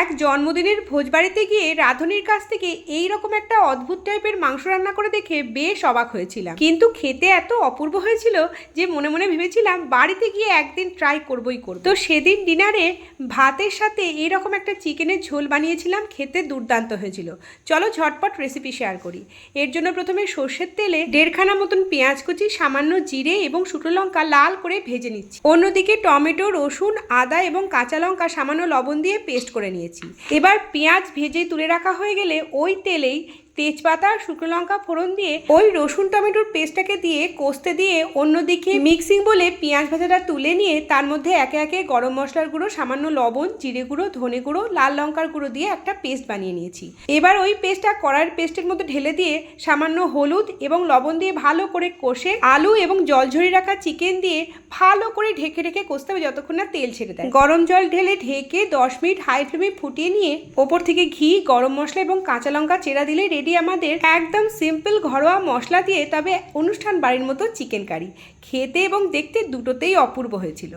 এক জন্মদিনের ভোজবাড়িতে গিয়ে রাঁধুনির কাছ থেকে এই রকম একটা অদ্ভুত টাইপের মাংস রান্না করে দেখে বেশ অবাক হয়েছিলাম। কিন্তু খেতে এত অপূর্ব হয়েছিল যে মনে মনে ভেবেছিলাম বাড়িতে গিয়ে একদিন ট্রাই করবই করব। তো সেদিন ডিনারে ভাতের সাথে এইরকম একটা চিকেনের ঝোল বানিয়েছিলাম, খেতে দুর্দান্ত হয়েছিল। চলো ঝটপট রেসিপি শেয়ার করি। এর জন্য প্রথমে সর্ষের তেলে দেড়খানা মতন পেঁয়াজ কুচি, সামান্য জিরে এবং শুকনো লঙ্কা লাল করে ভেজে নিচ্ছি। অন্যদিকে টমেটো, রসুন, আদা এবং কাঁচা লঙ্কা, সামান্য লবণ দিয়ে পেস্ট করে নিয়েছি। এবার পেঁয়াজ ভেজে তুলে রাখা হয়ে গেলে ওই তেলেই তেজপাতা, শুকনো লঙ্কা ফোড়ন দিয়ে ওই রসুন টমেটোর পেস্টটাকে দিয়ে কষতে দিয়ে অন্যদিকে মিক্সিং বলে পেঁয়াজ ভাজাটা তুলে নিয়ে তার মধ্যে একে একে গরম মশলার গুঁড়ো, সামান্য লবণ, জিরে গুঁড়ো, ধনে গুঁড়ো, লাল লঙ্কার গুঁড়ো দিয়ে একটা পেস্ট বানিয়ে নিয়েছি। এবার ওই পেস্টটা কড়াইয়ের পেস্টের মধ্যে ঢেলে দিয়ে সামান্য হলুদ এবং লবণ দিয়ে ভালো করে কষে আলু এবং জল ঝরিয়ে রাখা চিকেন দিয়ে ভালো করে ঢেকে ঢেকে কষতে হবে যতক্ষণ না তেল ছেড়ে দেয়। গরম জল ঢেলে ঢেকে দশ মিনিট হাই ফ্লেমে ফুটিয়ে নিয়ে ওপর থেকে ঘি, গরম মশলা এবং কাঁচা লঙ্কা চেরা দিলে রেডি আমাদের একদম সিম্পল ঘরোয়া মশলা দিয়ে তবে অনুষ্ঠান বাড়ির মতো চিকেন কারি। খেতে এবং দেখতে দুটোতেই অপূর্ব হয়েছিল।